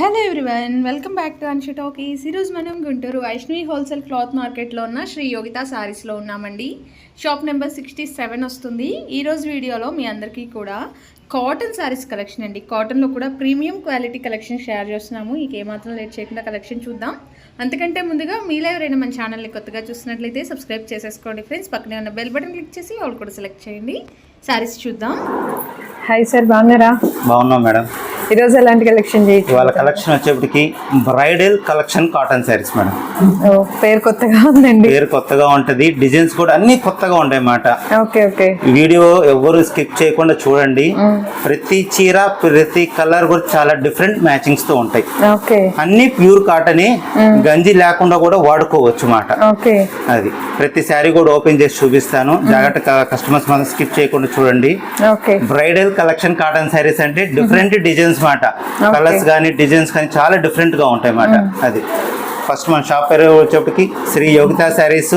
Hello everyone welcome back to Anshu talkies ఈరోజు మనం Guntur Vaishnavi wholesale cloth మార్కెట్లో ఉన్న శ్రీ యోగిత సారీస్లో ఉన్నామండి. షాప్ నెంబర్ సిక్స్టీ సెవెన్ వస్తుంది ఈరోజు వీడియోలో మీ అందరికీ కూడా కాటన్ సారీస్ కలెక్షన్ అండి. కాటన్లో కూడా ప్రీమియం క్వాలిటీ కలెక్షన్ షేర్ చేస్తున్నాము. ఇక ఏమాత్రం లేట్ చేయకుండా కలెక్షన్ చూద్దాం. అంతకంటే ముందుగా మీలో ఎవరైనా మన ఛానల్ని కొత్తగా చూసినట్లయితే సబ్స్క్రైబ్ చేసేసుకోండి ఫ్రెండ్స్ పక్కనే ఉన్న బెల్ బటన్ క్లిక్ చేసి ఆల్ కూడా సెలెక్ట్ చేయండి. సారీస్ చూద్దాం. హాయ్ సార్ బాగున్నారా? బాగున్నాం మేడం. ఈరోజు ఎలాంటి కలెక్షన్ చేయొచ్చు ఇవాళ కలెక్షన్ వచ్చేప్పటికి bridal collection cotton saris madam. పేరు కొత్తగా ఉందండి. పేరు కొత్తగా ఉంటది డిజైన్స్ కూడా అన్ని కొత్తగా ఉంటాయి అన్నమాట ఓకే ఓకే. వీడియో ఎవరు స్కిప్ చేయకుండా చూడండి. ప్రతి చీర ప్రతి కలర్ కూడా చాలా డిఫరెంట్ మ్యాచింగ్స్తో ఉంటాయి. ఓకే. అన్ని ప్యూర్ కాటన్ గంజి లేకుండా కూడా వాడుకోవచ్చు మాట. ఓకే. అది. ప్రతి శారీ కూడా ఓపెన్ చేసి చూపిస్తాను. జాగ్రత్త కస్టమర్స్ మనం స్కిప్ చేయకుండా చూడండి. Okay. Bridal collection cotton sarees అంటే డిఫరెంట్ డిజైన్స్ మాట కలర్స్ కానీ డిజైన్స్ కానీ చాలా డిఫరెంట్గా ఉంటాయి మాట అది. ఫస్ట్ మన షాప్ పేరు వచ్చేప్పటికి Shri Yogita sarees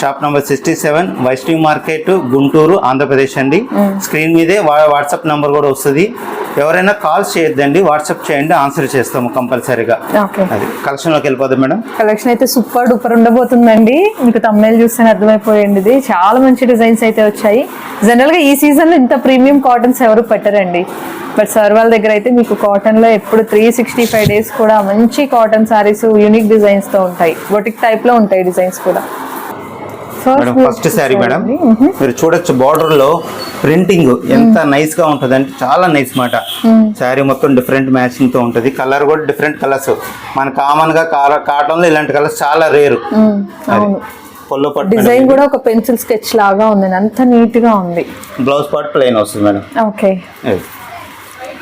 shop number sixty seven Vaishnavi market Guntur Andhra Pradesh అండి. స్క్రీన్ మీదే వాట్సాప్ నంబర్ కూడా వస్తుంది. ఎవరైనా కాల్స్ చేయొద్దండి వాట్సాప్ చేయండి ఆన్సర్ చేస్తాము కంపల్సరీగా. ఓకే. అది కలెక్షన్లోకి వెళ్ళిపోదాం మేడం. కలెక్షన్ అయితే సూపర్ డూపర్ ఉండబోతుందండి. మీకు తమ్ముళ్ళు చూస్తేనే అర్థమైపోయింది ఇది. చాలా మంచి డిజైన్స్ అయితే వచ్చాయి. జనరల్గా ఈ సీజన్లో ఇంత ప్రీమియం కాటన్స్ ఎవరు పెట్టరండి. బట్ సార్ వాళ్ళ దగ్గర అయితే మీకు కాటన్లో ఎప్పుడు త్రీ సిక్స్టీ ఫైవ్ డేస్ కూడా మంచి కాటన్ సారీస్ యూనిక్ డిజైన్స్తో ఉంటాయి. బొటిక్ టైప్లో ఉంటాయి డిజైన్స్ కూడా. మేడం ఫస్ట్ శారీ మేడం మీరు చూడొచ్చు బార్డర్లో ప్రింటింగ్ ఎంత నైస్గా ఉంటది అంటే చాలా నైస్ మాట. శారీ మొత్తం డిఫరెంట్ మ్యాచింగ్తో ఉంటది. కలర్ కూడా డిఫరెంట్ కలర్స్ మన కామన్గా కాటన్లో ఇలాంటి కలర్స్ చాలా రేరు పట్టు డిజైన్ కూడా ఒక పెన్సిల్ స్కెచ్ లాగా ఉంది అంత నీట్గా ఉంది. బ్లౌజ్ పార్ట్ ప్లెయిన్ వస్తుంది మేడం ఓకే.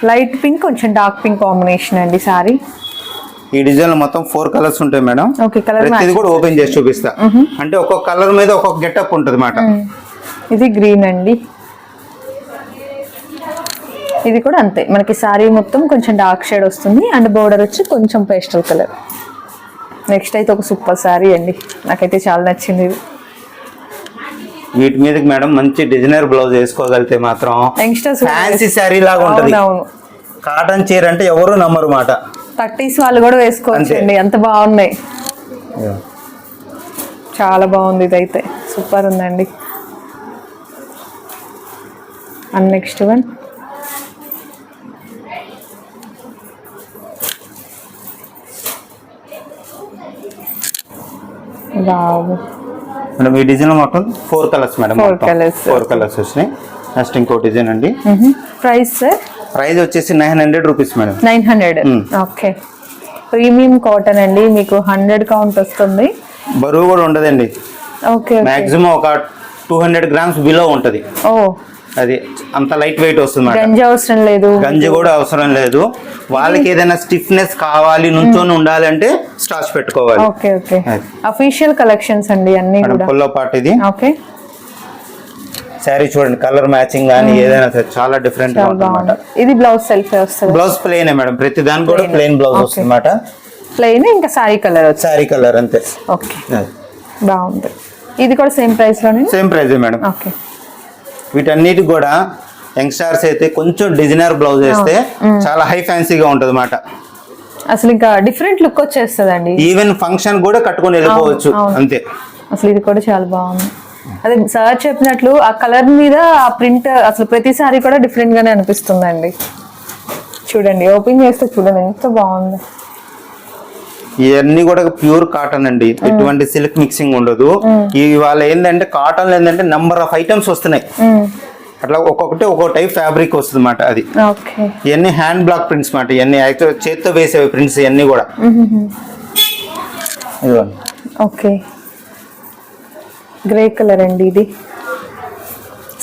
లైట్ పింక్ కొంచెం డార్క్ పింక్ కాంబినేషన్ అండి సారీ ఈ డిజైన్లో మొత్తం ఫోర్ కలర్స్ ఉంటాయి మేడం. ఓకే కలర్ ప్రతిది కూడా ఓపెన్ చేసి చూపిస్తా. అంటే ఒక్కొక్క కలర్ మీద ఒక్కొక్క గెటప్ ఉంటది మాట. ఇది గ్రీన్ అండి. ఇది కూడా అంతే. మనకి సారీ మొత్తం కొంచెం డార్క్ షేడ్ వస్తుంది అండ్ బోర్డర్ వచ్చి కొంచెం పేస్టల్ కలర్ నెక్స్ట్ అయితే ఒక సూపర్ సారీ అండి. నాకైతే చాలా నచ్చింది ఇది. వీటి మీదకి మేడం మంచి డిజైనర్ బ్లౌజ్ వేసుకోగలిగితే మాత్రం యంగ్స్టర్స్ ఫ్యాన్సీ శారీ లాగా ఉంటది. కాటన్ చీర అంటే ఎవరు నమ్మరు మాట. థర్టీస్ వాళ్ళు కూడా వేసుకోవచ్చు అంతే. అండి. అంత బాగున్నాయి. చాలా బాగుంది ఇదైతే. సూపర్ ఉందండి. అండ్ నెక్స్ట్ వన్ బాగు మేడం ఈ డిజైన్ మొత్తం four colours madam Four colours. Four colours వచ్చినాయి. నెక్స్ట్ ఇంకో డిజైన్ అండి. ప్రైస్ సార్ ప్రైస్ వచ్చేసి nine hundred rupees madam. Nine hundred. Okay. Premium cotton అండి మీకు హండ్రెడ్ కౌంట్ వస్తుంది. బరువు కూడా ఉండదండి. ఓకే మాక్సిమం ఒక టూ హండ్రెడ్ గ్రామ్స్ బిలో ఉంటది. ఓ. అది అంత లైట్ వెయిట్ వస్తుంది గంజి అవసరం లేదు. గంజి కూడా అవసరం లేదు. వాళ్ళకి ఏదైనా స్టిఫ్నెస్ కావాలి నుంచొని ఉండాలంటే స్టార్చ్ పెట్టుకోవాలి. Okay okay. అఫీషియల్ కలెక్షన్స్ అండి అన్ని కూడా. పొల్లో పాటు ఇది. ఓకే. శారీ చూడండి కలర్ మ్యాచింగ్ కానీ ఏదైనా సరే చాలా డిఫరెంట్గా ఉంటుంది ఇది బ్లౌజ్ సెల్ఫ్ వస్తుంది. బ్లౌజ్ ప్లెయిన్ మేడం ప్రతి దానికి కూడా ప్లెయిన్ బ్లౌజ్. వస్తుంది అన్నమాట ప్లెయిన్ ఇంకా సారీ కలర్ శారీ కలర్ అంతే. ఓకే బాగుంది. ఇది కూడా same ప్రైస్లోనే? Same price madam. Okay వీటన్నిటి కూడా యంగ్స్టర్స్ అయితే కొంచెం డిజైనర్ బ్లౌజ్ వేస్తే చాలా హై ఫ్యాన్సీగా ఉంటుంది అన్నమాట అసలు ఇంకా డిఫరెంట్ లుక్ వచ్చేస్తుందండి. ఈవెన్ ఫంక్షన్ కూడా కట్టుకొని వెళ్ళిపోవచ్చు. అంతే. అసలు ఇది కూడా చాలా బాగుంది. అదే సార్ చెప్పినట్లు ఆ కలర్ మీద ఆ ప్రింట్ అసలు ప్రతిసారి కూడా డిఫరెంట్ గానే అనిపిస్తుందండి. చూడండి ఓపెన్ చేస్తే చూడండి ఎంత బాగుంది. ఇవన్నీ కూడా ప్యూర్ కాటన్ అండి. ఎటువంటి సిల్క్ మిక్సింగ్ ఉండదు. ఇవాళ ఏంటంటే కాటన్ ఏంటంటే నంబర్ ఆఫ్ ఐటమ్స్ వస్తున్నాయి. అట్లా ఒక్కొక్కటి ఒక్కొక్క టైప్ ఫ్యాబ్రిక్ వస్తుంది అన్నమాట అది. ఓకే. ఇవన్నీ హ్యాండ్ బ్లాక్ ప్రింట్స్ మాట. ఇవన్నీ చేత్తో వేసేవి ప్రింట్స్ ఇవన్నీ కూడా. ఓకే. గ్రే కలర్ అండి ఇది.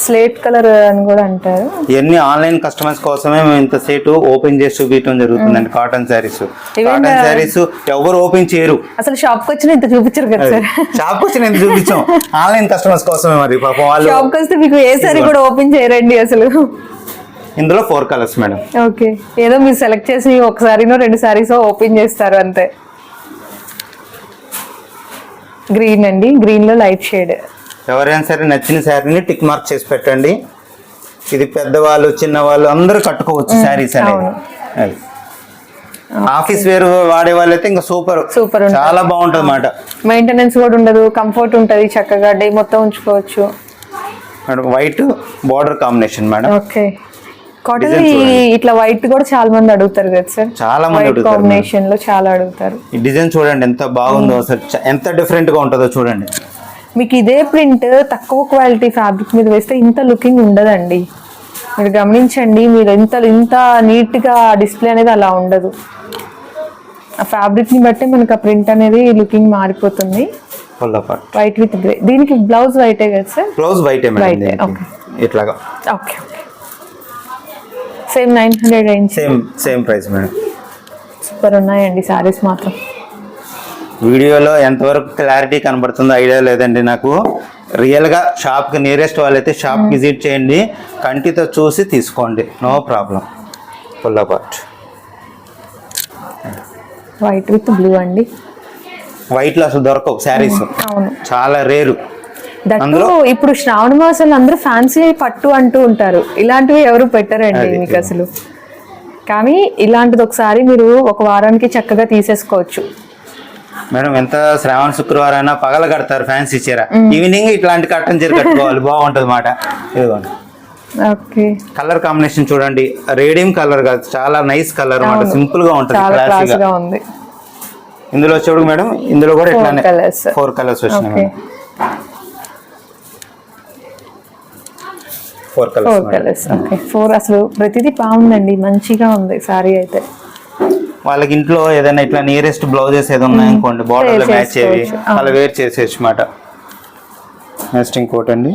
స్లేట్ కలర్ అని కూడా అంటారు. ఇవన్నీ ఆన్లైన్ కస్టమర్స్ కోసమే మేము ఇంత సేటు ఓపెన్ చేసి చూపించడం జరుగుతుందండి కాటన్ శారీస్ కాటన్ శారీస్ ఎవరు ఓపెన్ చేయరు. అసలు షాప్కి వచ్చిన ఇంత చూపించారు కదా సార్? షాప్ వచ్చి నేను చూపించాం. ఆన్లైన్ కస్టమర్స్ కోసమే మరి పాపం వాళ్ళు షాప్కి వస్తే మీకు ఏ సారీ కూడా ఓపెన్ చేయరండి అసలు. ఇందులో ఫోర్ కలర్స్ మేడం ఓకే. ఏదో మీరు సెలెక్ట్ చేసి ఒకసారినో రెండు సారీస్ ఓపెన్ చేస్తారు అంతే. గ్రీన్ అండి. గ్రీన్లో లైట్ షేడ్ ఎవరైనా సరే నచ్చిన శారీని టిక్ మార్క్ చేసి పెట్టండి. ఇది పెద్దవాళ్ళు చిన్నవాళ్ళు అందరూ కట్టుకోవచ్చు శారీస్ అనేది. అది. ఆఫీస్ వేర్ వాడే వాళ్ళైతే ఇంకా సూపర్ ఉంటుంది. చాలా బాగుంటుంది అన్నమాట మెయింటెనెన్స్ కూడా ఉండదు. కంఫర్ట్ ఉంటుంది చక్కగా. డే మొత్తం ఉంచుకోవచ్చు. Madam white border combination madam okay cotton. ఇట్లా వైట్ కూడా చాలా మంది అడుగుతారు కదా సార్? చాలా మంది అడుగుతారు. కాంబినేషన్లో చాలా అడుగుతారు. ఈ డిజైన్ చూడండి ఎంత బాగుందో చ- ఎంత డిఫరెంట్గా ఉంటుందో చూడండి. మీకు ఇదే ప్రింట్ తక్కువ క్వాలిటీ ఫ్యాబ్రిక్ మీద వేస్తే ఇంత లుకింగ్ ఉండదండి. మీరు గమనించండి మీరు ఇంత ఇంత నీట్గా డిస్ప్లే అనేది అలా ఉండదు. ఆ ఫ్యాబ్రిక్ని బట్టి మనకు ఆ ప్రింట్ అనేది లుకింగ్ మారిపోతుంది. వైట్ విత్ గ్రే దీనికి బ్లౌజ్ వైటే కదా సార్? Blouse white. ఇట్లాగా. Okay same nine hundred range same same price madam super ఉన్నాయండి సారీస్ మాత్రం. వీడియోలో ఎంతవరకు క్లారిటీ కనబడుతుందో ఐడియా లేదండి నాకు. రియల్గా షాప్కి నియరెస్ట్ వాళ్ళైతే షాప్ విజిట్ చేయండి. కంటితో చూసి తీసుకోండి. No problem full part white with blue అండి. వైట్లో అసలు దొరకవు శారీస్ అవును. చాలా రేరు దట్టు అందులో- ఇప్పుడు శ్రావణ మాసంలో అందరూ ఫ్యాన్సీ పట్టు అంటూ ఉంటారు. ఇలాంటివి ఎవరు పెట్టరండి. మీకు అసలు? కానీ ఇలాంటిది ఒకసారి మీరు ఒక వారానికి చక్కగా తీసేసుకోవచ్చు. మేడం ఎంత శ్రావణ శుక్రవారం అయినా పగల కడతారు ఫ్యాన్సీ చీర. ఈవినింగ్ ఇట్లాంటి కట్టన్ చీర కట్టుకోవాలి బాగుంటుంది మాట. ఇదిగోండి. ఓకే. కలర్ కాంబినేషన్ చూడండి. రేడియం కలర్ కాదు చాలా నైస్ కలర్ అన్నమాట అవును. సింపుల్గా ఉంటుంది చాలా క్లాస్ క్లాసీగా గా ఉంది. ఇందులో వచ్చేప్పుడు మేడం ఇందులో కూడా ఇట్లానే. ఫోర్ కలర్స్ వచ్చినాయి okay madam four four colours colours okay four అసలు ప్రతిదీ బాగుందండి మంచిగా ఉంది సారీ అయితే. వాళ్ళకి ఇంట్లో ఏదైనా ఇట్లా నియరెస్ట్ బ్లౌజెస్ ఏదో ఉన్నాయనుకోండి బార్డర్లో Wear మ్యాచ్ అయ్యి. అలా వేర్ చేసేసి మాట. నెక్స్ట్ ఇంకోటి అండి.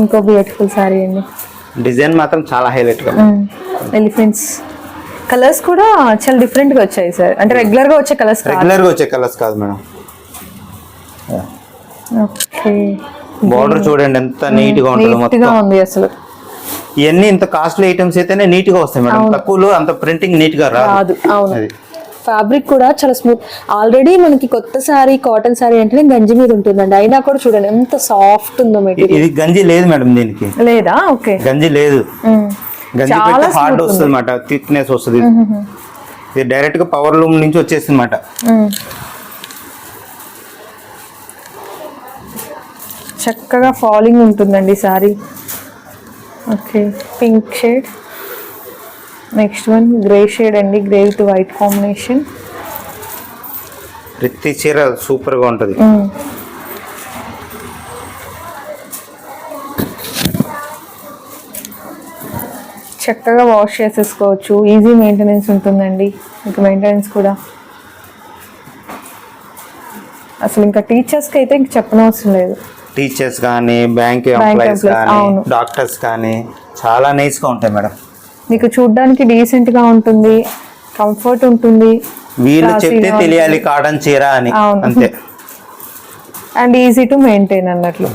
ఇంకో బ్యూటిఫుల్ సారీ అండి. డిజైన్ మాత్రం చాలా హైలైట్గా ఎలిఫెంట్స్ కలర్స్ కూడా చాలా డిఫరెంట్గా వచ్చాయి సార్ అంటే రెగ్యులర్గా వచ్చే కలర్స్ కాదు. రెగ్యులర్గా వచ్చే కలర్స్ కాదు మేడం ఓకే బార్డర్ చూడండి ఎంత నీట్గా ఉంటుందో నీట్ మొత్తం. గా ఉంది అసలు. ఇవన్నీ ఇంత కాస్ట్లీ ఐటమ్స్ అయితేనే నీట్గా వస్తాయి మేడం. తక్కువలో అంత ప్రింటింగ్ నీట్గా రాదు. అవును. ఫ్యాబ్రిక్ కూడా చాలా స్మూత్ ఆల్రెడీ మనకి కొత్త సారీ కాటన్ సారీ అంటే గంజి మీద ఉంటుందండి. అయినా కూడా చూడండి ఎంత సాఫ్ట్ ఉందో మెటీరియల్ ఇది గంజి లేదు మేడం దీనికి. లేదా? ఓకే. గంజి లేదు. గంజి పెడితే హార్డ్ వస్తుంది అనమాట థిక్నెస్ వస్తుంది. ఇది డైరెక్ట్గా పవర్ లూమ్ నుంచి వచ్చేసింది అనమాట చక్కగా ఫాలింగ్ ఉంటుందండి saree okay pink shade next one grey shade అండి గ్రే విత్ వైట్ కాంబినేషన్ ప్రతి చీర సూపర్గా ఉంటది. చక్కగా వాష్ చేసేసుకోవచ్చు. ఈజీ మెయింటెనెన్స్ ఉంటుందండి. మీకు మెయింటెనెన్స్ కూడా. అసలు ఇంకా టీచర్స్కి అయితే ఇంక చెప్పనవసరం లేదు. టీచర్స్ కానీ బ్యాంక్ ఎంప్లాయీస్ కానీ. డాక్టర్స్ కానీ చాలా నైస్గా ఉంటాయి మేడం. మీకు చూడ్డానికి డీసెంట్గా ఉంటుంది కంఫర్ట్ ఉంటుంది. వీళ్ళు చెప్తే తెలియాలి కాటన్ చీర అని. అంతే. అండ్ ఈజీ టు మెయింటైన్ అన్నట్లు.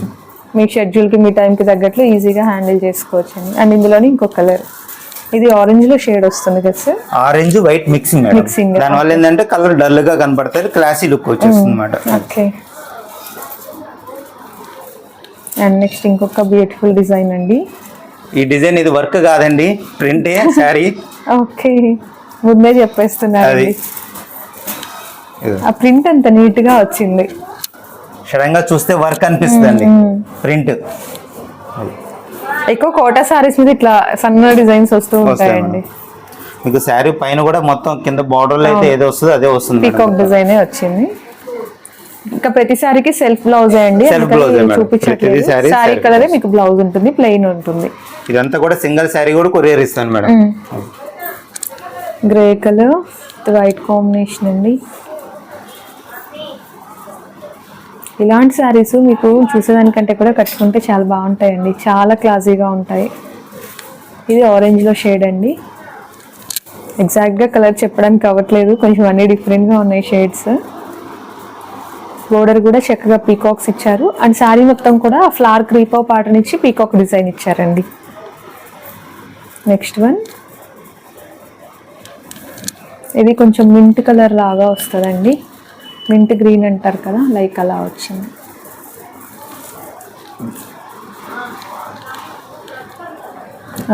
మీ షెడ్యూల్కి మీ టైంకి తగ్గట్లు ఈజీగా హ్యాండిల్ చేసుకోవచ్చు అండి అండ్ ఇందులోని ఇంకో కలర్ ఇది ఆరెంజ్లో షేడ్ వస్తుంది కదా sir orange white mixing Mixing, దానివల్ల ఏంటంటే కలర్ డల్గా కనపడుతుంది క్లాసీ లుక్ వచ్చేస్తుంది ఓకే అండ్ నెక్స్ట్ ఇంకొక బ్యూటిఫుల్ డిజైన్ అండి. ఈ డిజైన్ ఇది వర్క్ కాదండి ప్రింటే శారీ. ఓకే. ముందే అది. ఆ ప్రింట్ అంత నీట్గా వచ్చింది. సడన్గా చూస్తే వర్క్ అనిపిస్తుంది ప్రింట్. ఎక్కువ కోటా సారీస్ మీద ఇట్లా సన్న డిజైన్స్ వస్తూ ఉంటాయండి. మీకు శారీ పైన కూడా మొత్తం కింద లో అయితే ఏదో వస్తుందో అదే వస్తుంది. పీకాక్ డిజైనే వచ్చింది. ఇంకా ప్రతి సారీకి సెల్ఫ్ బ్లౌజ్ అండి. చూపించట్లేదు. సారీ కలరే మీకు బ్లౌజ్ ఉంటుంది ప్లెయిన్ ఉంటుంది. ఇదంతా కూడా సింగిల్ శారీ కూడా కొరియర్ ఇస్తాను madam. Grey colour white combination అండి. ఇలాంటి శారీస్ మీకు చూసేదానికంటే కూడా కట్టుకుంటే చాలా బాగుంటాయండి. చాలా క్లాసీగా ఉంటాయి. ఇది ఆరెంజ్లో షేడ్ అండి. ఎగ్జాక్ట్గా కలర్ చెప్పడానికి అవ్వట్లేదు. కొంచెం అన్నీ డిఫరెంట్గా ఉన్నాయి షేడ్స్ బోర్డర్ కూడా చక్కగా పీకాక్స్ ఇచ్చారు. అండ్ శారీ మొత్తం కూడా ఫ్లవర్ క్రీపో పాటర్న్ ఇచ్చి పీకాక్ డిజైన్ ఇచ్చారండి. నెక్స్ట్ వన్ ఇది కొంచెం మింట్ కలర్ లాగా వస్తుందండి. మింట్ గ్రీన్ అంటారు కదా లైక్ అలా వచ్చింది.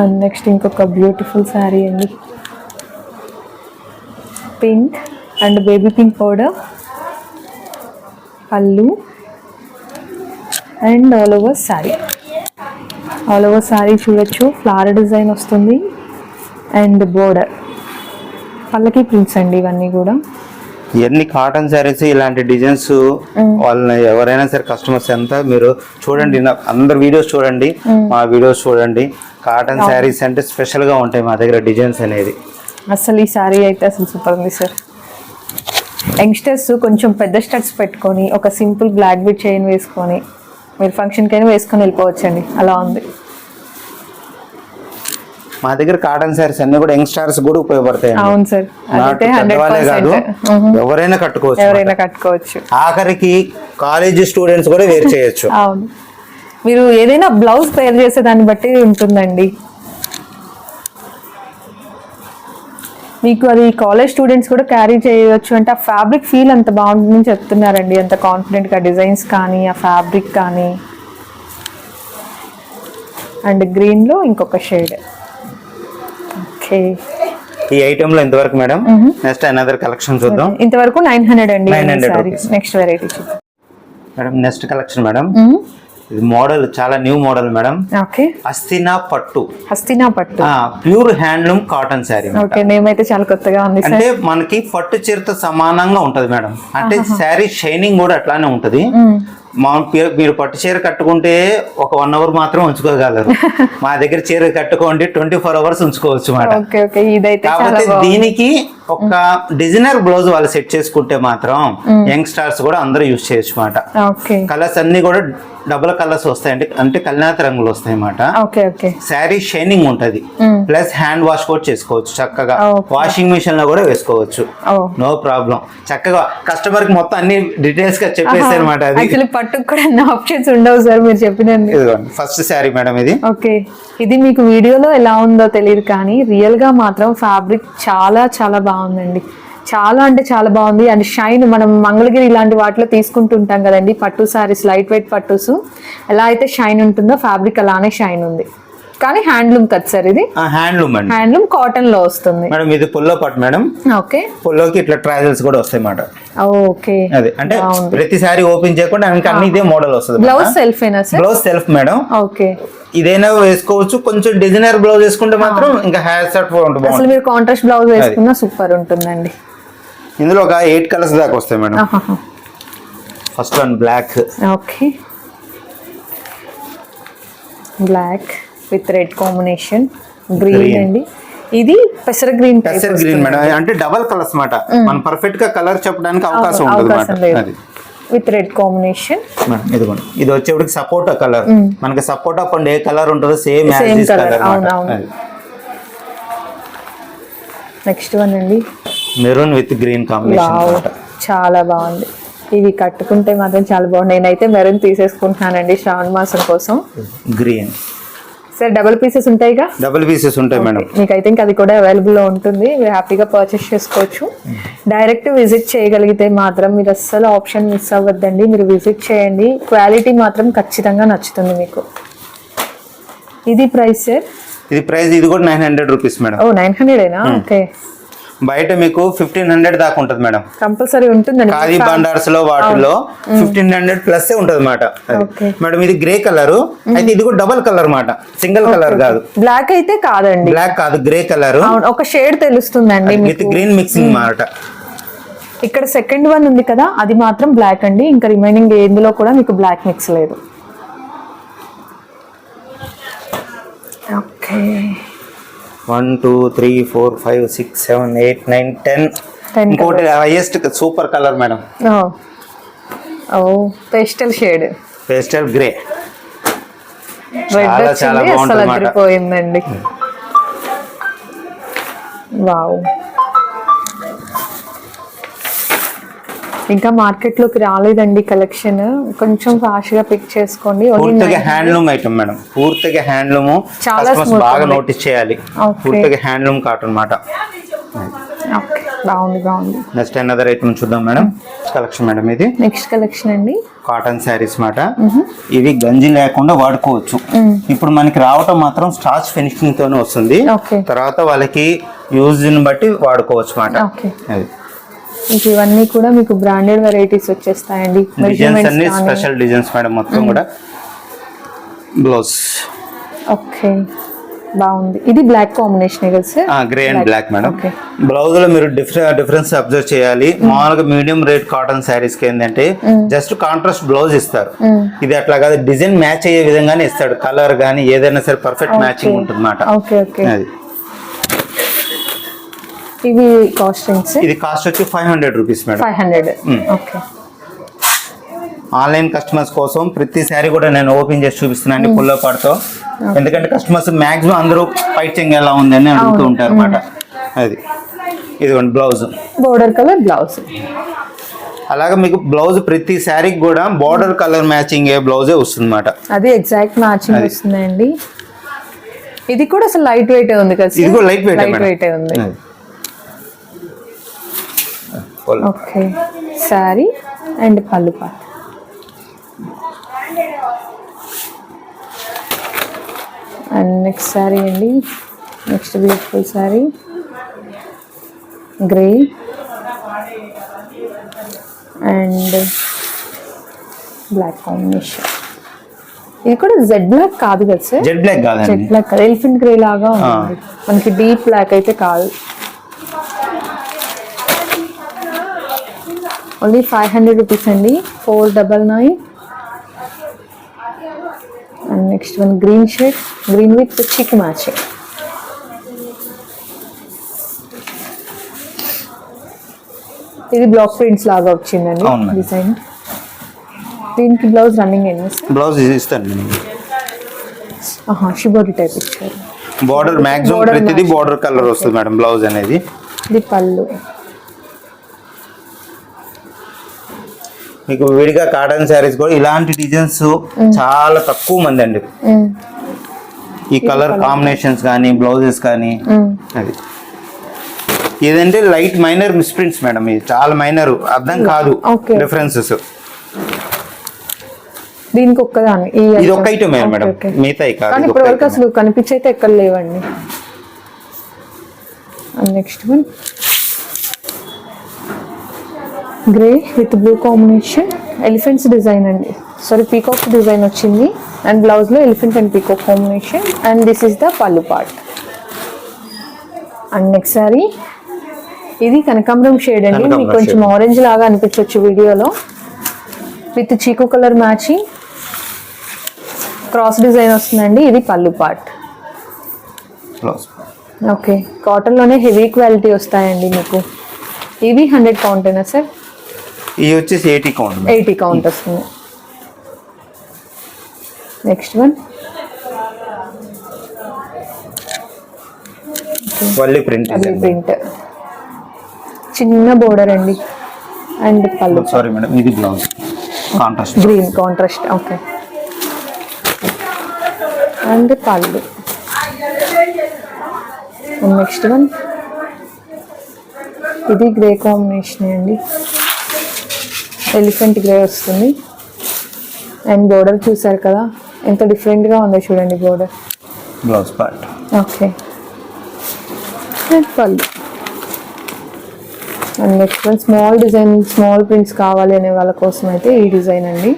అండ్ నెక్స్ట్ ఇంకొక బ్యూటిఫుల్ శారీ అండి. Pink and baby pink powder pallu and all over saree. All over saree చూడొచ్చు. ఫ్లవర్ డిజైన్ వస్తుంది. And border. పళ్ళకి ప్రింట్స్ అండి ఇవన్నీ కూడా. ఇవన్నీ కాటన్ శారీస్ ఇలాంటి డిజైన్స్ వాళ్ళని ఎవరైనా సరే కస్టమర్స్ ఎంత మీరు చూడండి. అందరు వీడియోస్ చూడండి. మా. వీడియోస్ చూడండి. కాటన్ శారీస్ అంటే స్పెషల్గా ఉంటాయి మా దగ్గర డిజైన్స్ అనేది. అసలు ఈ శారీ అయితే అసలు సూపర్ ఉంది సార్ యంగ్స్టర్స్ కొంచెం పెద్ద స్టడ్స్ పెట్టుకొని ఒక సింపుల్ బ్లాక్ బిట్ చైన్ వేసుకొని మీరు ఫంక్షన్కైనా వేసుకొని వెళ్ళిపోవచ్చండి. అలా ఉంది. మా దగ్గర కాటన్ శారీస్ అన్ని కూడా యంగ్స్టర్స్ కూడా ఉపయోగపడతాయి అవును సార్. కాదు ఎవరైనా కట్టుకోవచ్చు ఎవరైనా కట్టుకోవచ్చు. ఆఖరికి కాలేజీ స్టూడెంట్స్ కూడా వేర్ చేయొచ్చు. అవును. మీరు ఏదైనా బ్లౌజ్ పేర్ చేసే దాన్ని బట్టి ఉంటుందండి. మీకు అది కాలేజ్ స్టూడెంట్స్ కూడా క్యారీ చేయవచ్చు అంటే ఆ ఫ్యాబ్రిక్ ఫీల్ అంత బాగుంటుందని చెప్తున్నారండి. అంత కాన్ఫిడెంట్గా డిజైన్స్ కానీ ఆ ఫ్యాబ్రిక్ కానీ. అండ్ గ్రీన్లో ఇంకొక షేడ్ ఓకే ఈ ఐటమ్లో ఎంతవరకు మేడం? నెక్స్ట్ అనదర్ కలెక్షన్ చూద్దాం. ఇంతవరకు నైన్ హండ్రెడ్ అండి. 900 సారీ rupees. నెక్స్ట్ వెరైటీ చూద్దాం. Madam next collection madam. ఇది మోడల్ చాలా న్యూ మోడల్ మేడం. ఓకే. అస్థినా పట్టు. హస్తినా పట్టు. Pure handloom cotton saree okay name అయితే చాలా కొత్తగా ఉంది అంటే మనకి పట్టు చీరతో సమానంగా ఉంటది మేడం. అంటే శారీ షైనింగ్ కూడా అట్లానే ఉంటది. మా పే- మీరు పట్టు చీర కట్టుకుంటే ఒక వన్ అవర్ మాత్రం ఉంచుకోగలరు. మా దగ్గర చీర కట్టుకోండి ట్వంటీ ఫోర్ అవర్స్ ఉంచుకోవచ్చు బాగుంది. దీనికి ఒక డిజైనర్ బ్లౌజ్ వాళ్ళు సెట్ చేసుకుంటే మాత్రం యంగ్ స్టార్స్ కూడా అందరూ యూజ్ చేయొచ్చు మాట. కలర్స్ అన్ని కూడా డబుల్ కలర్స్ వస్తాయి అంటే అంటే కల్నాథ రంగులు వస్తాయి అన్నమాట శారీ షైనింగ్ ఉంటది. ప్లస్ హ్యాండ్ వాష్ కూడా చేసుకోవచ్చు చక్కగా. వాషింగ్ మిషన్లో కూడా వేసుకోవచ్చు. No problem. చక్కగా కస్టమర్కి మొత్తం అన్ని డీటెయిల్స్గా చెప్పేసి అనమాట అది. పట్టుకు కూడా అన్ని ఆప్షన్స్ ఉండవు సార్ మీరు చెప్పినండి ఫస్ట్ శారీ మేడం ఇది. ఓకే. ఇది మీకు వీడియోలో ఎలా ఉందో తెలియదు కానీ రియల్గా మాత్రం ఫ్యాబ్రిక్ చాలా చాలా బాగుందండి. చాలా అంటే చాలా బాగుంది. అండ్ షైన్ మనం మంగళగిరి ఇలాంటి వాటిలో తీసుకుంటుంటాం కదండి పట్టు సారీస్ లైట్ వెయిట్ పట్టుస్. ఎలా అయితే షైన్ ఉంటుందో ఫ్యాబ్రిక్ అలానే షైన్ ఉంది. కానీ హ్యాండ్లూమ్ కదా సార్ ఇది. హ్యాండ్లూమ్ అండి. హ్యాండ్లూమ్ కాటన్లో వస్తుంది. మేడం ఇది పుల్లో పట్టు మేడం. ఓకే. పుల్లోకి ఇట్లా ట్రావెల్స్ కూడా వస్తాయి అన్నమాట ఓకే. అది అంటే బాగుంది. ప్రతి సారీ ఓపెన్ చేయకుండా ఇంకా అన్ని ఇదే మోడల్ వస్తుంది blouse సెల్ఫేనా sir? Blouse self madam. Okay. ఇదైనా వేసుకోవచ్చు కొంచెం డిజైనర్ బ్లౌజ్ వేసుకుంటే మాత్రం ఇంకా హెయిర్ సెట్ ఉంటుంది అసలు మీరు కాంట్రాస్ట్ బ్లౌజ్ వేసుకున్నా సూపర్ ఉంటుందండి. ఇందులో ఒక ఎయిట్ కలర్స్ దాకా వస్తాయి madam. First one black okay. Black with red combination. Green. అండి. ఇది పెసర గ్రీన్ పెసర్ గ్రీన్ మేడం. అంటే డబల్ కలర్స్ మాట. మనం పర్ఫెక్ట్గా కలర్ చెప్పడానికి అవకాశం ఉంటుంది విత్ రెడ్ కాంబినేషన్ ఇదిగోండి. ఇది వచ్చేప్పటికి సపోటా కలర్. మనకి సపోటా పండు ఏ కలర్ ఉంటుందో సేమ్ కలర్. నెక్స్ట్ వన్ అండి. మెరూన్ విత్ గ్రీన్ కాంబినేషన్ చాలా బాగుంది. ఇవి కట్టుకుంటే మాత్రం చాలా బాగుంది. నేనైతే మెరూన్ తీసేసుకుంటున్నానండి శ్రావణ మాసం కోసం. గ్రీన్ సార్ డబల్ పీసెస్ ఉంటాయిగా? డబుల్ పీసెస్ ఉంటాయి మేడం మీకు ఐ థింక్ అది కూడా అవైలబుల్లో ఉంటుంది. మీరు హ్యాపీగా పర్చేస్ చేసుకోవచ్చు. డైరెక్ట్ విజిట్ చేయగలిగితే మాత్రం మీరు అస్సలు ఆప్షన్ మిస్ అవ్వద్దండి. మీరు విజిట్ చేయండి. క్వాలిటీ మాత్రం ఖచ్చితంగా నచ్చుతుంది మీకు. ఇది ప్రైస్ సార్ ఇది ప్రైస్ ఇది కూడా నైన్ హండ్రెడ్ రూపీస్ మేడం ఓ నైన్ హండ్రెడేనా ఓకే బయట మీకు ఫిఫ్టీన్ హండ్రెడ్ దాకా ఉంటుంది మేడం. కంపల్సరీ ఉంటుందండి. ఖాదీ బండార్స్లో వాటిలో ఫిఫ్టీన్ హండ్రెడ్ ప్లస్ ఉంటది మాట. మేడం ఇది గ్రే కలర్. అయితే ఇది కూడా డబల్ కలర్ మాట. సింగిల్ కలర్ కాదు. బ్లాక్ అయితే కాదండి. బ్లాక్ కాదు గ్రే కలర్. ఒక షేడ్ తెలుస్తుందండి విత్ గ్రీన్ మిక్సింగ్ మాట. ఇక్కడ సెకండ్ వన్ ఉంది కదా అది మాత్రం బ్లాక్ అండి. ఇంకా రిమైనింగ్ ఎందులో కూడా మీకు బ్లాక్ మిక్స్ లేదు. Okay. One two three four five six seven eight nine ten. ఇంకోటి హైయెస్ట్ సూపర్ కలర్ మేడం ఓ. Pastel shade pastel grey red చాలా బాగుంటుంది అదిరిపోయిందండి. వావ్. ఇంకా మార్కెట్లోకి రాలేదండి కలెక్షన్ కొంచెం ఫాస్ట్గా పిక్ చేసుకోండి. పూర్తిగా హ్యాండ్లూమ్ ఐటమ్ మేడం. పూర్తిగా హ్యాండ్లూమ్ చాలా బాగా. నోటీస్ చేయాలి. పూర్తిగా హ్యాండ్లూమ్ కాటన్ మాట ఓకే బాగుంది బాగుంది. నెక్స్ట్ అనదర్ ఐటమ్ చూద్దాం మేడం. కలెక్షన్ మేడం ఇది. నెక్స్ట్ కలెక్షన్ అండి. కాటన్ శారీస్ మాట ఇవి గంజి లేకుండా వాడుకోవచ్చు. ఇప్పుడు మనకి రావటం మాత్రం స్టార్చ్ ఫినిషింగ్ తోనే వస్తుంది. తర్వాత వాళ్ళకి యూజ్ని బట్టి వాడుకోవచ్చు అన్నమాట. ఇంక ఇవన్నీ కూడా మీకు బ్రాండెడ్ వెరైటీస్ వచ్చేస్తాయండి. డిజైన్స్ అన్ని స్పెషల్ డిజైన్స్ మేడం మొత్తం కూడా బ్లౌజ్ ఓకే. బాగుంది. ఇది బ్లాక్ కాంబినేషన్ కదా sir grey and black madam. బ్లౌజ్లో మీరు డిఫరెన్స్ అబ్జర్వ్ చేయాలి. మామూలుగా మీడియం రేట్ కాటన్ శారీస్కి ఏంటంటే జస్ట్ కాంట్రాస్ట్ బ్లౌజ్ ఇస్తారు. ఇది అట్లా కాదు డిజైన్ మ్యాచ్ అయ్యే విధంగానే ఇస్తాడు. కలర్ గానీ ఏదైనా సరే పర్ఫెక్ట్ మ్యాచింగ్ ఉంటుంది అన్నమాట ఓకే ఓకే అది. ఇవి కాస్టింగ్స్ ఇది కాస్ట్ వచ్చి five hundred rupees madam. Five hundred. Okay. Online customers కోసం ప్రతి శారీ కూడా నేను ఓపెన్ చేసి చూపిస్తున్నాను. పుల్లో పాటుతో ఎందుకంటే కస్టమర్స్ మాక్సిమం అందరూ ఫైటింగ్ ఎలా ఉందని అడుగుతూ ఉంటారు అనమాట అది. ఇదిగోండి బ్లౌజ్. Border colour blouse. అలాగే మీకు బ్లౌజ్ ప్రతి శారీకి కూడా బార్డర్ కలర్ మ్యాచింగ్ ఏ బ్లౌజే వస్తుంది అనమాట అది ఎగ్జాక్ట్ మ్యాచింగ్. వస్తుందండి. ఇది కూడా అసలు లైట్ వెయిట్ ఉంది కదా ఇది కూడా లైట్ వెయిట్ లైట్ వెయిట్ ఉంది. ఓకే. శారీ అండ్ పళ్ళు పాట. అండ్ నెక్స్ట్ శారీ అండి. Next beautiful saree. Grey. And black combination. ఇది కూడా జెడ్ బ్లాక్ కాదు కదా సార్? జెడ్ బ్లాక్ జెడ్ కాదండి బ్లాక్ కాదు. ఎలిఫెంట్ గ్రే లాగా ఉంది. మనకి డీప్ బ్లాక్ అయితే కాదు. ఓన్లీ ఫైవ్ హండ్రెడ్ రూపీస్ అండి. Four double nine. And next one green shade green with chic matching. ఇది బ్లాక్ ప్రింట్స్ లాగా వచ్చిందండి. డిజైన్. దీనికి బ్లౌజ్ రన్నింగ్ సార్ బ్లౌజ్ ఇస్తాను షిబోరి టైప్ ఇచ్చారు. బార్డర్ మాక్సిమం Border ప్రతిదీ. బార్డర్ కలర్ వస్తుంది మేడం బ్లౌజ్ అనేది. ఇది పళ్ళు. మీకు విడిగా కాటన్ శారీస్ కూడా ఇలాంటి డిజైన్స్ చాలా తక్కువ మంది అండి. ఈ కలర్ కాంబినేషన్స్ కానీ బ్లౌజెస్ కానీ. అది ఏదంటే లైట్ మైనర్ మిస్ప్రింట్స్ మేడం ఇది చాలా మైనర్ అర్థం కాదు. డిఫరెన్సెస్ దీనికి ఒక్కదాన్ని ఇది. ఒక్క ఐటమ్ మేడం. మిగతా కాదు కానీ ఇది ఇప్పటి ఒక్క వరకు item. అసలు కనిపించి అయితే ఎక్కడ లేవండి next one grey with blue combination elephants design అండి. సారీ పీకాక్ డిజైన్ వచ్చింది. అండ్ బ్లౌజ్లో elephant and peacock combination and this is the pallu part and next saree ఇది కనకాంబరం షేడ్ అండి. మీకు కొంచెం. ఆరెంజ్ లాగా అనిపించవచ్చు వీడియోలో. విత్ చీకు కలర్ మ్యాచింగ్ క్రాస్ డిజైన్ వస్తుందండి. ఇది పళ్ళు పార్ట్ ఓకే కాటన్లోనే హెవీ క్వాలిటీ వస్తాయండి మీకు. ఇవి హండ్రెడ్ కౌంటేనా సార్ ఇది వచ్చేసి ఎయిటీ కౌంట్ ఎయిటీ కౌంట్ వస్తుంది. Next one Warli print print చిన్న బోర్డర్ అండి. అండ్ పళ్ళు. సారీ మేడం ఇది blouse contrast green contrast okay and pallu. Next one ఇది గ్రే కాంబినేషన్ అండి? ఎలిఫెంట్ గ్రే వస్తుంది. అండ్ బోర్డర్ చూసారు కదా? ఎంత డిఫరెంట్గా ఉందో చూడండి border. Blouse part okay. Pallu and next one small design small prints కావాలి అనే వాళ్ళ కోసం అయితే ఈ డిజైన్ అండి.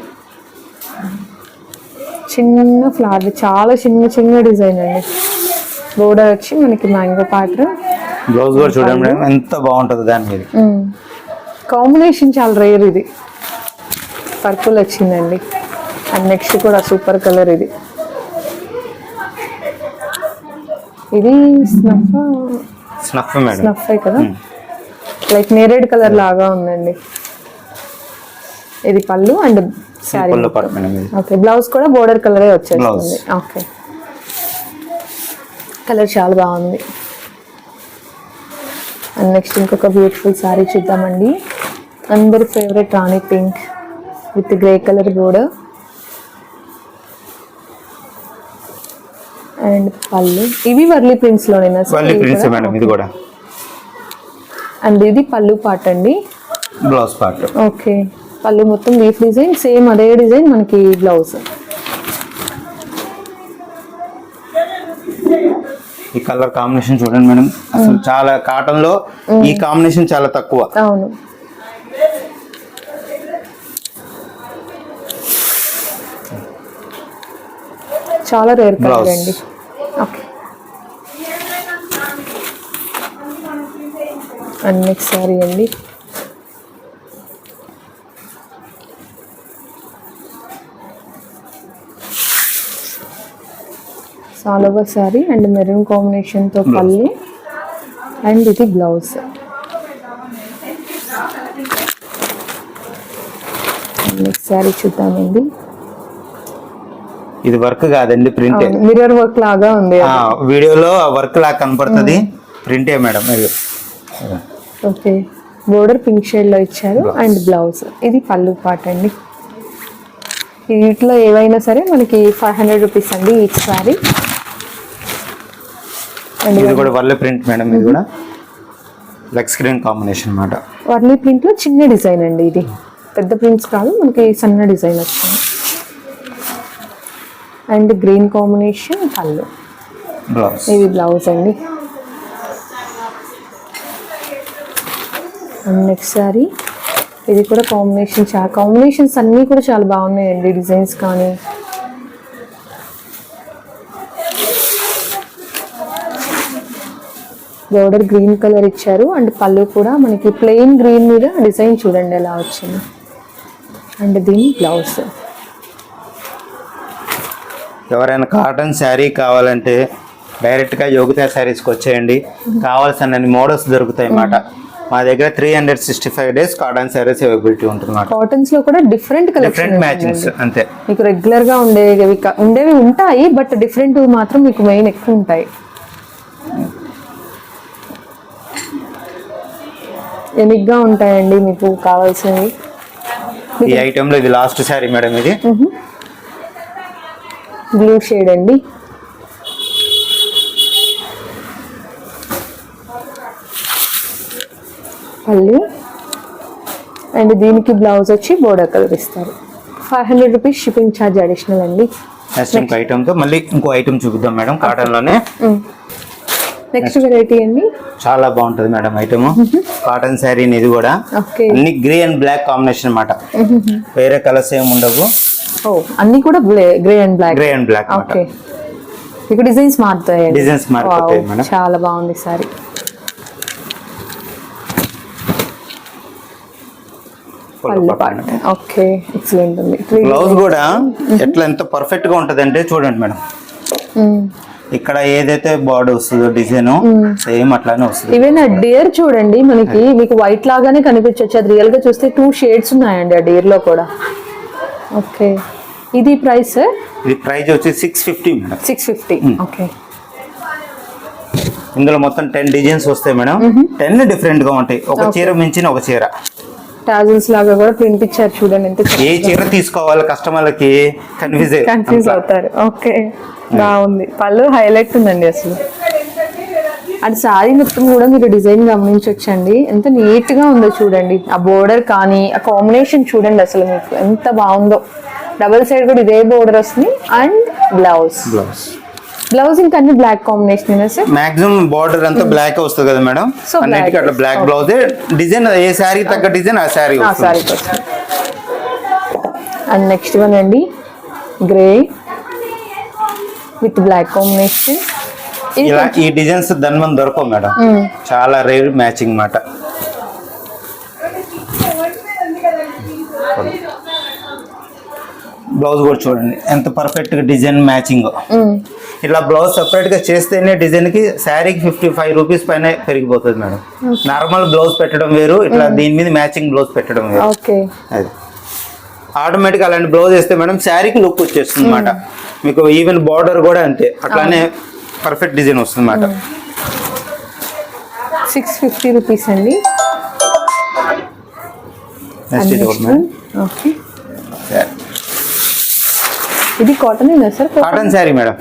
చిన్న ఫ్లవర్ చాలా చిన్న చిన్న డిజైన్ అండి. బోర్డర్ వచ్చి మనకి మ్యాంగో ప్యాటర్న్ బ్లౌజ్ కూడా చూడండి ఎంత బాగుంటుంది దాని మీద. కాంబినేషన్ చాలా రేర్ ఇది. పర్పుల్ వచ్చిందండి. అండ్ నెక్స్ట్ కూడా సూపర్ కలర్ ఇది. ఇది స్నఫ్ స్నఫ్ స్నఫ్ కదా? లైక్ నేరేడ్ కలర్ లాగా ఉందండి. ఇది pallu and saree okay blouse కూడా బోర్డర్ కలరే. వచ్చేస్తుంది. ఓకే. కలర్ చాలా బాగుంది. అండ్ నెక్స్ట్ ఇంకొక బ్యూటిఫుల్ శారీ చూద్దామండి. అందరి favourite rani pink with grey colour border and pallu. ఇవి వర్లీ ప్రింట్స్ లోనేనా సార్? వల్లి ఇవి ప్రింట్స్ కూడా? మేడం ఇది కూడా. అండ్ ఇది పళ్ళు పాట అండి. బ్లౌజ్ పార్ట్ ఓకే పళ్ళు మొత్తం లీఫ్ డిజైన్ సేమ్ అదే డిజైన్ మనకి బ్లౌజ్ ఈ కలర్ కాంబినేషన్ చూడండి మేడం. అసలు చాలా కాటన్లో ఈ కాంబినేషన్ చాలా తక్కువ. అవును. చాలా రేర్ కలర్. అండి. ఓకే. అండ్ నెక్స్ట్ సారీ అండి. All over sorry and maroon కాంబినేషన్తో పళ్ళు అండ్ ఇది బ్లౌజ్ నెక్స్ట్ సారీ చూద్దామండి ఇది వర్క్ కాదండి ప్రింటే మిర్రర్ వర్క్ లాగా ఉంది ఆ, వీడియోలో వర్క్ లాగా కనపడుతుంది. ప్రింటే మేడం ఇది. ఓకే. బోర్డర్ పింక్ షేడ్లో ఇచ్చారు అండ్ బ్లౌజ్ ఇది పళ్ళు పాట అండి. వీటిలో ఏవైనా సరే మనకి ఫైవ్ హండ్రెడ్ రూపీస్ అండి ఈచ్ సారీ అండ్ ఇది కూడా వర్ల ప్రింట్ మేడం ఇది కూడా లెగ్ స్క్రీన్ కాంబినేషన్ అన్నమాట. వర్లీ ప్రింట్లో చిన్న డిజైన్ అండి ఇది. పెద్ద ప్రింట్స్ కాదు మనకి సన్న డిజైన్ వచ్చింది and green combination pallu. Blouse ఇది బ్లౌజ్ అండి. And next saree. ఇది కూడా కాంబినేషన్ చాలా కాంబినేషన్స్ అన్నీ కూడా చాలా బాగున్నాయండి డిజైన్స్ కానీ. బోర్డర్ గ్రీన్ కలర్ ఇచ్చారు. అండ్ పళ్ళు కూడా మనకి ప్లెయిన్ గ్రీన్ మీద డిజైన్ చూడండి ఎలా వచ్చింది. అండ్ దీని బ్లౌజ్. ఎవరైనా కాటన్ శారీ కావాలంటే డైరెక్ట్గా యోగితా శారీస్కి వచ్చేయండి. కావాల్సిన మోడల్స్ దొరుకుతాయి అన్నమాట. మా దగ్గర three hundred sixty five days cotton sarees availability ఉంటుంది కాటన్స్లో కూడా డిఫరెంట్ డిఫరెంట్ మ్యాచింగ్స్ అంతే. మీకు రెగ్యులర్గా ఉండేవి ఉండేవి ఉంటాయి బట్ డిఫరెంట్ మాత్రం మీకు మెయిన్ ఎక్కువ ఉంటాయి. ఎనిగ్గా ఉంటాయండి మీకు కావాల్సినవి. ఈ ఐటెంలో ఇది లాస్ట్ శారీ మేడం ఇది. బ్లూ షేడ్ అండి. పళ్ళు. అండ్ దీనికి బ్లౌజ్ వచ్చి బోర్డర్ కలర్ ఇస్తారు. Five hundred rupees shipping charge additional అండి. నెక్స్ట్ ఇంకో ఐటెంతో మళ్ళీ ఇంకో ఐటెం చూపిద్దాం మేడం కాటన్లోనే నెక్స్ట్ వెరైటీ అండి? చాలా బాగుంటుంది మేడం ఐటమ్. కాటన్ శారీ ఇది కూడా. అన్ని గ్రే అండ్ బ్లాక్ కాంబినేషన్ అన్నమాట. వేరే కలర్స్ ఏమి ఉండవు. అన్ని కూడా grey and black. Grey and black okay. మీకు డిజైన్స్ Designs మారిపోతాయి Wow, మేడం. చాలా బాగుంది సారీ ఓకే ఎక్సలెంట్ ఉంది. బ్లౌజ్ కూడా ఎట్లా ఎంత పర్ఫెక్ట్గా ఉంటది అంటే చూడండి మేడం. ఇక్కడ ఏదైతే బార్డర్ వస్తుందో డిజైన్ సేమ్ అట్లానే వస్తుంది. ఈవెన్ ఆ డేర్ చూడండి మనకి మీకు వైట్ లాగానే కనిపించవచ్చు అది రియల్గా చూస్తే టూ షేడ్స్ ఉన్నాయండి ఆ డేర్లో కూడా. ఓకే ఇది ప్రైస్ ఇది ప్రైస్ వచ్చి six fifty madam. Six fifty okay ఇందులో మొత్తం టెన్ డిజైన్స్ వస్తాయి మేడం. టెన్ డిఫరెంట్గా ఉంటాయి. ఒక చీర మించిన ఒక చీర. టాజల్స్ లాగా కూడా ప్రింట్ ఇచ్చారు చూడండి ఎంత ఏ చీర తీసుకోవాలి కస్టమర్లకి కన్ఫ్యూజ్ కన్ఫ్యూజ్ అవుతారు. ఓకే బాగుంది. పళ్ళు హైలైట్ ఉందండి అసలు. అది సారీ మొత్తం కూడా మీరు డిజైన్ గమనించవచ్చండి ఎంత నీట్గా ఉందో చూడండి. ఆ బోర్డర్ కానీ ఆ కాంబినేషన్ చూడండి అసలు మీకు. ఎంత బాగుందో. డబుల్ సైడ్ కూడా ఇదే బోర్డర్ వస్తుంది. అండ్ బ్లౌజ్ బ్లౌజ్ బ్లౌజ్ ఇంకా అన్ని black combination sir? Maximum border అంతా బ్లాక్ వస్తుంది కదా మేడం? So, అన్నిటికీ అట్లా బ్లాక్ బ్లౌజ్ డిజైన్ ఏ శారీ తగ్గ డిజైన్ ఆ శారీ ఆ సారీ కోసం అండ్ నెక్స్ట్ వన్ అండి. Grey with black combination. ఇలా ఈ డిజైన్స్ ధన్వన్ దొరకవు మేడం. చాలా రేర్ మ్యాచింగ్ మాట. బ్లౌజ్ కూడా చూడండి ఎంత పర్ఫెక్ట్గా డిజైన్ మ్యాచింగ్. ఇట్లా బ్లౌజ్ సెపరేట్గా చేస్తేనే డిజైన్కి శారీకి ఫిఫ్టీ ఫైవ్ రూపీస్ పైన పెరిగిపోతుంది మేడం. నార్మల్ బ్లౌజ్ పెట్టడం వేరు ఇట్లా దీని మీద మ్యాచింగ్ బ్లౌజ్ పెట్టడం వేరు. అది. ఆటోమేటిక్ అలాంటి బ్లౌజ్ వేస్తే మేడం శారీకి లుక్ వచ్చేస్తుంది అనమాట మీకు ఈవెన్ బార్డర్ కూడా అంతే. అట్లానే పర్ఫెక్ట్ డిజైన్ వస్తుంది అనమాట సిక్స్ ఫిఫ్టీ రూపీస్ అండి. ఇది cotton sir cotton saree madam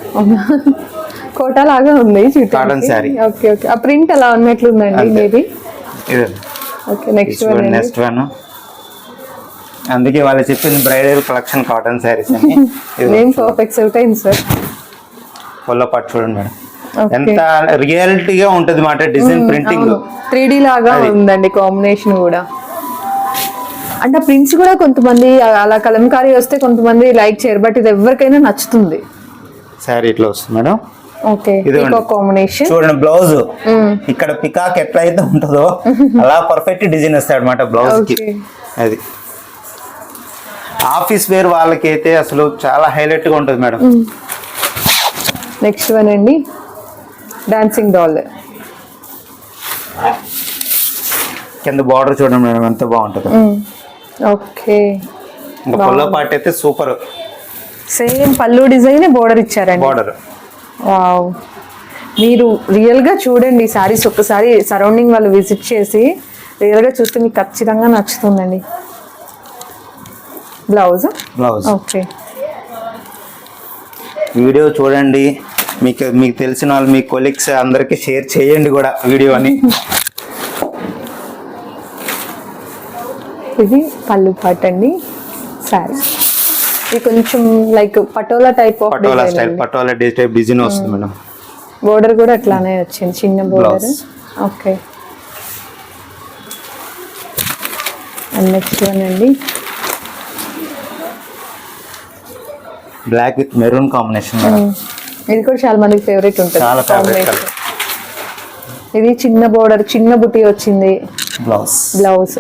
Kota లాగా ఉంది Cotton saree. ఓకే ఓకే ఆ ప్రింట్ అలా ఉన్నట్లుందండి. మేబీ ఇది. Okay next one next one అందుకే వాళ్ళు చెప్పింది బ్రైడల్ కలెక్షన్ కాటన్ శారీస్ అని. పర్ఫెక్ట్ సూట్ అయింది సార్ పొల్ల పట్టు చూడండి మేడం. ఎంత రియాలిటీగా ఉంటది మాట డిజైన్ ప్రింటింగ్ త్రీ లాగా ఉందండి కాంబినేషన్ కూడా. అంటే ప్రింట్స్ కూడా కొంతమంది అలా కలంకారీ వస్తే కొంతమంది లైక్ చేయరు బట్ ఇది ఎవరికైనా నచ్చుతుంది. శారీ ఇట్లా వస్తుంది మేడం. ఓకే. కాంబినేషన్ చూడండి బ్లౌజ్ ఇక్కడ పికాక్ ఎట్లా అయితే ఉంటుందో అలా పర్ఫెక్ట్ డిజైన్ వస్తాయి అనమాట బ్లౌజ్కి. అది. ఆఫీస్ వేర్ వాళ్ళకి అయితే అసలు చాలా హైలైట్గా ఉంటుంది మేడం. నెక్స్ట్ వన్ అండి. డాన్సింగ్ డాల్ కింద బార్డర్ చూడండి మేడం ఎంత బాగుంటుంది. ఓకే ఇంకా పొల్ల పాట అయితే సూపర్ సేమ్ పళ్ళు డిజైన్ బోర్డర్ ఇచ్చారండి. బార్డర్ వావ్ మీరు రియల్గా చూడండి సారీస్ ఒక్కసారి సరౌండింగ్ వాళ్ళు విజిట్ చేసి రియల్గా చూస్తే మీకు ఖచ్చితంగా నచ్చుతుందండి. బ్లౌజ్? బ్లౌజ్. ఓకే. వీడియో చూడండి. మీకు మీకు తెలిసిన వాళ్ళు మీ కొలీగ్స్ అందరికి షేర్ చేయండి కూడా వీడియోని. ఇది పళ్ళు పాట్ అండి సారీ ఇది కొంచెం like patola type of patola style patola type design వస్తుంది మేడం. బోర్డర్ కూడా అట్లానే వచ్చింది చిన్న border. Okay. And next one అండి. బ్లాక్ విత్ మెరూన్ కాంబినేషన్ ఇది కూడా చాలా మందికి ఫేవరెట్ ఉంటుంది. చాలా Combination. ఇది చిన్న బోర్డర్ చిన్న బుట్టి వచ్చింది. బ్లౌజ్ బ్లౌజ్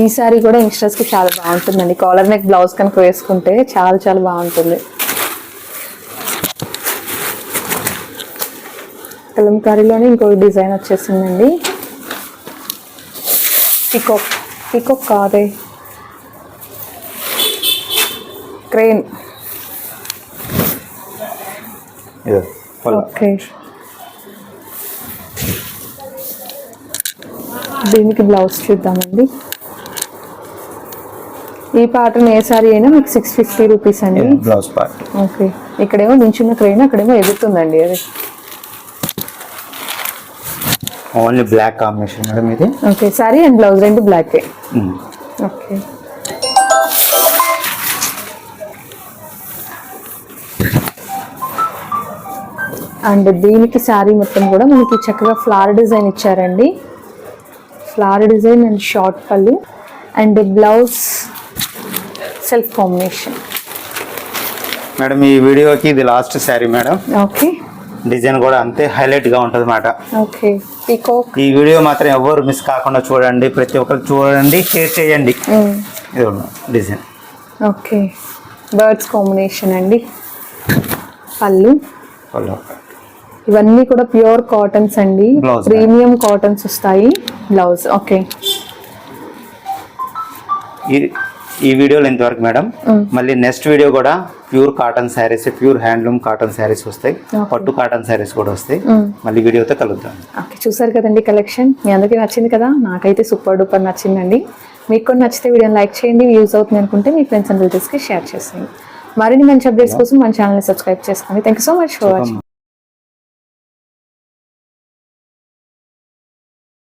ఈ సారీ కూడా కి చాలా బాగుంటుందండి. కాలర్ నెక్ బ్లౌజ్ కనుక వేసుకుంటే చాలా చాలా బాగుంటుంది. కలంకారీలోనే ఇంకో డిజైన్ వచ్చేసిందండి. పికాక్ పికాక్ కాదే? క్రెయిన్. ఓకే. దీనికి బ్లౌజ్ చూద్దామండి. ఈ ప్యాటర్న్ ఏ సారీ అయినా మీకు సిక్స్ ఫిఫ్టీ రూపీస్ అండి. Blouse part okay. ఇక్కడేమో నించున్న క్రెయిన్ అక్కడేమో ఎగురుతుందండి అది. ఓన్లీ బ్లాక్ కాంబినేషన్ మేడం ఇది? ఓకే సారీ అండ్ బ్లౌజ్ రెండు బ్లాకే ఉమ్. ఓకే. అండ్ దీనికి శారీ మొత్తం కూడా మనకి చక్కగా ఫ్లవర్ డిజైన్ ఇచ్చారండి. ఫ్లవర్ డిజైన్ అండ్ షార్ట్ పళ్ళు and blouse self combination madam ఈ వీడియోకి ఇది last sari madam. Okay design కూడా అంతే హైలైట్గా ఉంటుంది పీకాక్ ఈ వీడియో మాత్రం ఎవరు మిస్ కాకుండా చూడండి. ప్రతి ఒక్కరు చూడండి షేర్ చేయండి. ఇది డిజైన్ ఓకే బర్డ్స్ కాంబినేషన్ అండి. పళ్ళు. పళ్ళు. ఇవన్నీ కూడా ప్యూర్ కాటన్స్ అండి. ప్రీమియం కాటన్స్ వస్తాయి. బ్లౌజ్ ఓకే ఈ వీడియోలో ఇంతవరకు మేడం. మళ్ళీ నెక్స్ట్ వీడియో కూడా pure cotton saris pure handloom cotton saris వస్తాయి. పట్టు కాటన్ శారీస్ కూడా వస్తాయి. మళ్ళీ వీడియోతో కలుద్దాం. ఓకే చూసారు కదండి కలెక్షన్? మీ అందరికీ నచ్చింది కదా? నాకైతే సూపర్ డూపర్ నచ్చిందండి. మీకు కూడా నచ్చితే వీడియోని లైక్ చేయండి యూజ్ అవుతుంది అనుకుంటే మీ ఫ్రెండ్స్ అండ్ రిలేటివ్స్కి షేర్ చేసేయండి. మరిన్ని మంచి అప్డేట్స్ కోసం మన ఛానల్ని సబ్స్క్రైబ్ చేసుకోండి. Thank you so much for watching